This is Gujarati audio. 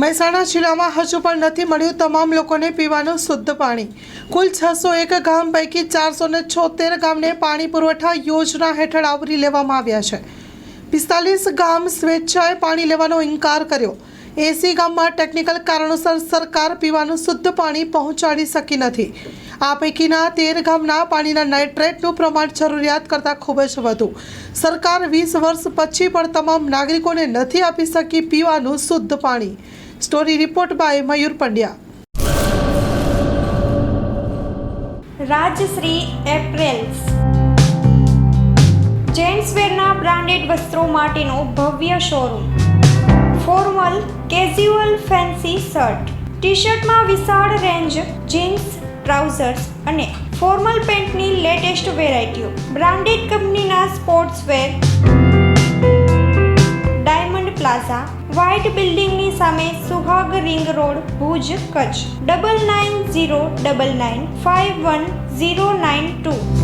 મહેસાણા જિલ્લામાં હજુ પણ નથી મળ્યું તમામ લોકોને પીવાનું શુદ્ધ પાણી. કુલ છસો એક ગામ પૈકી ચારસો ને છોતેર ગામને પાણી પુરવઠા યોજના હેઠળ આવરી લેવામાં આવ્યા છે. પિસ્તાલીસ ગામ સ્વેચ્છાએ પાણી લેવાનો ઇનકાર કર્યો. એસી ગામમાં ટેકનિકલ કારણોસર સરકાર પીવાનું શુદ્ધ પાણી પહોંચાડી શકી નથી. આ પૈકીના તેર ગામના પાણીના નાઇટ્રેટનું પ્રમાણ જરૂરિયાત કરતાં ખૂબ જ વધુ. સરકાર વીસ વર્ષ પછી પણ તમામ નાગરિકોને નથી આપી શકી પીવાનું શુદ્ધ પાણી. Story report by Mayur Pandya. Rajshree apparels. જેન્ટ્સવેરના branded વસ્ત્રો માટેનો ભવ્ય showroom. Formal casual fancy shirt. T શર્ટમાં વિશાળ રેન્જ, જીન્સ ટ્રાઉઝર્સ અને ફોર્મલ પેન્ટની લેટેસ્ટ વેરાયટીઓ. બ્રાન્ડેડ કંપનીના sports wear diamond plaza, white બિલ્ડિંગની સામે Suhag ring road, Bhuj, Kutch. Double nine zero double nine five one zero nine two.